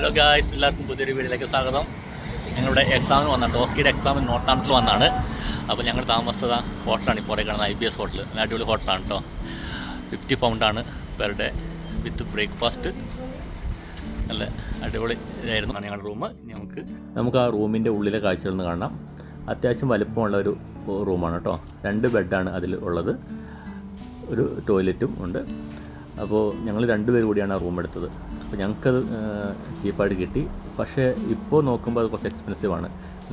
Hello guys എല്ലാവർക്കും പുതിയൊരു വീഡിയോയിലേക്ക് സ്വാഗതം. ഞങ്ങളുടെ എക്സാമിന് വന്നാണ് ടോസ്കിയുടെ എക്സാമിന് നോട്ടാമത്തിൽ വന്നാണ്. അപ്പോൾ ഞങ്ങൾ താമസിച്ചത് ഹോട്ടലാണ് ഇപ്പോൾ കാണുന്നത് ഐ ബി എസ് ഹോട്ടൽ നല്ല അടിപൊളി ഹോട്ടലാണ് കേട്ടോ ഫിഫ്റ്റി പൗണ്ടാണ് പെർ ഡേ വിത്ത് ബ്രേക്ക്ഫാസ്റ്റ് നല്ല അടിപൊളി ഇതായിരുന്നു ഞങ്ങളുടെ റൂം നമുക്ക് നമുക്ക് ആ റൂമിന്റെ ഉള്ളിലെ കാഴ്ചകളൊന്ന് കാണാം. അത്യാവശ്യം വലുപ്പമുള്ള ഒരു റൂമാണ് കേട്ടോ രണ്ട് ബെഡാണ് അതിൽ ഉള്ളത്. ഒരു ടോയ്ലറ്റും ഉണ്ട്. അപ്പോൾ ഞങ്ങൾ രണ്ടുപേർ കൂടിയാണ് ആ റൂം എടുത്തത്. അപ്പോൾ ഞങ്ങൾക്കത് ചീപ്പായിട്ട് കിട്ടി. പക്ഷേ ഇപ്പോൾ നോക്കുമ്പോൾ അത് കുറച്ച് എക്സ്പെൻസീവ് ആണ്.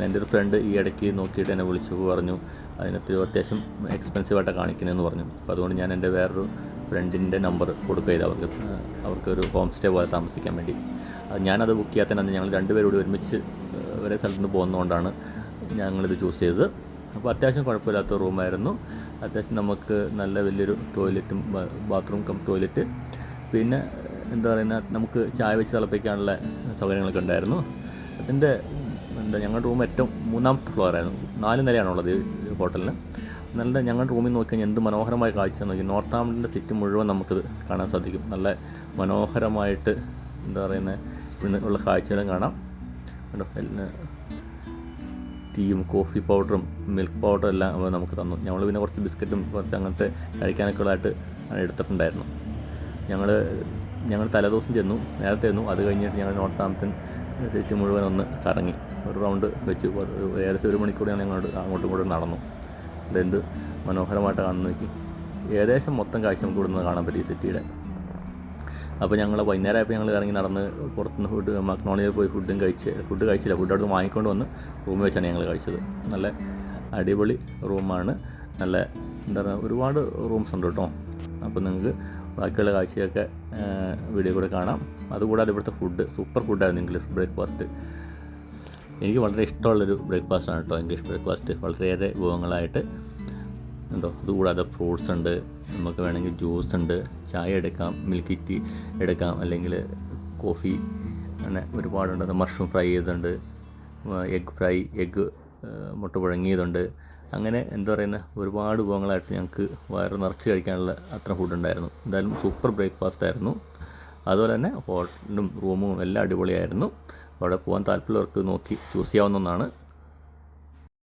എന്റെ ഒരു ഫ്രണ്ട് ഈ ഇടയ്ക്ക് നോക്കിയിട്ട് എന്നെ വിളിച്ചു പറഞ്ഞു അതിനകത്ത് അത്യാവശ്യം എക്സ്പെൻസീവായിട്ടാണ് കാണിക്കുന്നതെന്ന് പറഞ്ഞു. അപ്പോൾ അതുകൊണ്ട് ഞാൻ എന്റെ വേറൊരു ഫ്രണ്ടിന്റെ നമ്പർ കൊടുക്കുക ചെയ്ത്. അവർക്ക് അവർക്കൊരു ഹോം സ്റ്റേ പോലെ താമസിക്കാൻ വേണ്ടി. ഞാനത് ബുക്ക് ചെയ്യാത്തതിനകത്ത് ഞങ്ങൾ രണ്ടുപേരും കൂടി ഒരുമിച്ച് ഒരേ സ്ഥലത്ത് നിന്ന് പോകുന്നതുകൊണ്ടാണ് ഞങ്ങളിത് ചൂസ് ചെയ്തത്. അപ്പോൾ അത്യാവശ്യം കുഴപ്പമില്ലാത്ത റൂമായിരുന്നു. അത്യാവശ്യം നമുക്ക് നല്ല വലിയൊരു ടോയ്ലറ്റും ബാത്റൂം കം ടോയ്ലറ്റ്. പിന്നെ എന്താ പറയുന്ന നമുക്ക് ചായ വെച്ച് തിളപ്പിക്കാനുള്ള സൗകര്യങ്ങളൊക്കെ ഉണ്ടായിരുന്നു. അതിന്റെ എന്താ ഞങ്ങളുടെ റൂം ഏറ്റവും മൂന്നാമത്തെ ഫ്ലോറായിരുന്നു. നാല് നിലയാണുള്ളത് ഈ ഹോട്ടലിന്. നല്ല ഞങ്ങളുടെ റൂമിൽ നോക്കി കഴിഞ്ഞാൽ എന്ത് മനോഹരമായ കാഴ്ച നോക്കി നോർത്ത് ആംപ്ടന്റെ സിറ്റി മുഴുവൻ നമുക്കത് കാണാൻ സാധിക്കും. നല്ല മനോഹരമായിട്ട് എന്താ പറയുന്നത് പിന്നെ ഉള്ള കാഴ്ചകളും കാണാം. ടീയും കോഫി പൗഡറും മിൽക്ക് പൗഡറും എല്ലാം അവർ നമുക്ക് തന്നു. ഞങ്ങൾ പിന്നെ കുറച്ച് ബിസ്ക്കറ്റും കുറച്ച് അങ്ങനത്തെ കഴിക്കാനൊക്കെ ഉള്ളതായിട്ട് എടുത്തിട്ടുണ്ടായിരുന്നു. ഞങ്ങൾ ഞങ്ങൾ തലേദിവസം ചെന്നു നേരത്തെ ചെന്നു. അത് കഴിഞ്ഞിട്ട് ഞങ്ങൾ നോർത്ത് ആംപ്ടൺ സിറ്റി മുഴുവൻ ഒന്ന് കറങ്ങി. ഒരു റൗണ്ട് വെച്ചു. ഏകദേശം ഒരു മണിക്കൂർ ഞങ്ങൾ അങ്ങോട്ട് അങ്ങോട്ടും ഇങ്ങോട്ടും നടന്നു. അതെന്ത് മനോഹരമായിട്ട് കാണുന്നു നോക്കി. ഏകദേശം മൊത്തം കാഴ്ച നമുക്ക് ഇവിടെ നിന്ന് കാണാൻ പറ്റി ഈ സിറ്റിയുടെ. അപ്പോൾ ഞങ്ങൾ വൈകുന്നേരമായപ്പോൾ ഞങ്ങൾ ഇറങ്ങി നടന്ന് പുറത്തുനിന്ന് ഫുഡ് മക്നോണിയിൽ പോയി ഫുഡും കഴിച്ച് ഫുഡ് കഴിച്ചില്ല. ഫുഡ് അവിടെ വാങ്ങിക്കൊണ്ട് വന്ന് റൂമിൽ വെച്ചാണ് ഞങ്ങൾ കഴിച്ചത്. നല്ല അടിപൊളി റൂമാണ് നല്ല എന്താ പറയുക ഒരുപാട് റൂംസ് ഉണ്ട് കേട്ടോ. അപ്പോൾ നിങ്ങൾക്ക് ബാക്കിയുള്ള കാഴ്ചയൊക്കെ വീഡിയോ കൂടെ കാണാം. അതുകൂടാതെ ഇവിടുത്തെ ഫുഡ് സൂപ്പർ ഫുഡായിരുന്നു ഇംഗ്ലീഷ് ബ്രേക്ക്ഫാസ്റ്റ് എനിക്ക് വളരെ ഇഷ്ടമുള്ളൊരു ബ്രേക്ക്ഫാസ്റ്റാണ് കേട്ടോ ഇംഗ്ലീഷ് ബ്രേക്ക്ഫാസ്റ്റ് വളരെയേറെ വിഭവങ്ങളായിട്ട് ഉണ്ടോ? അതുകൂടാതെ ഫ്രൂട്ട്സ് ഉണ്ട്. നമുക്ക് വേണമെങ്കിൽ ജ്യൂസ് ഉണ്ട്. ചായ എടുക്കാം മിൽക്ക് ടീ എടുക്കാം അല്ലെങ്കിൽ കോഫി അങ്ങനെ ഒരുപാടുണ്ട്. മഷ്റൂം ഫ്രൈ ചെയ്തുണ്ട് എഗ് ഫ്രൈ എഗ്ഗ് മുട്ട പുഴങ്ങിയതുണ്ട്. അങ്ങനെ എന്താ പറയുന്ന? ഒരുപാട് വിഭവങ്ങളായിട്ട് ഞങ്ങൾക്ക് വയറ് നിറച്ച് കഴിക്കാനുള്ള അത്ര ഫുഡ് ഉണ്ടായിരുന്നു. എന്തായാലും സൂപ്പർ ബ്രേക്ക്ഫാസ്റ്റ് ആയിരുന്നു. അതുപോലെ തന്നെ ഹോട്ടലും റൂമും എല്ലാം അടിപൊളിയായിരുന്നു. അവിടെ പോകാൻ താല്പര്യമുള്ളവർക്ക് നോക്കി ചൂസ് ചെയ്യാവുന്ന ഒന്നാണ്.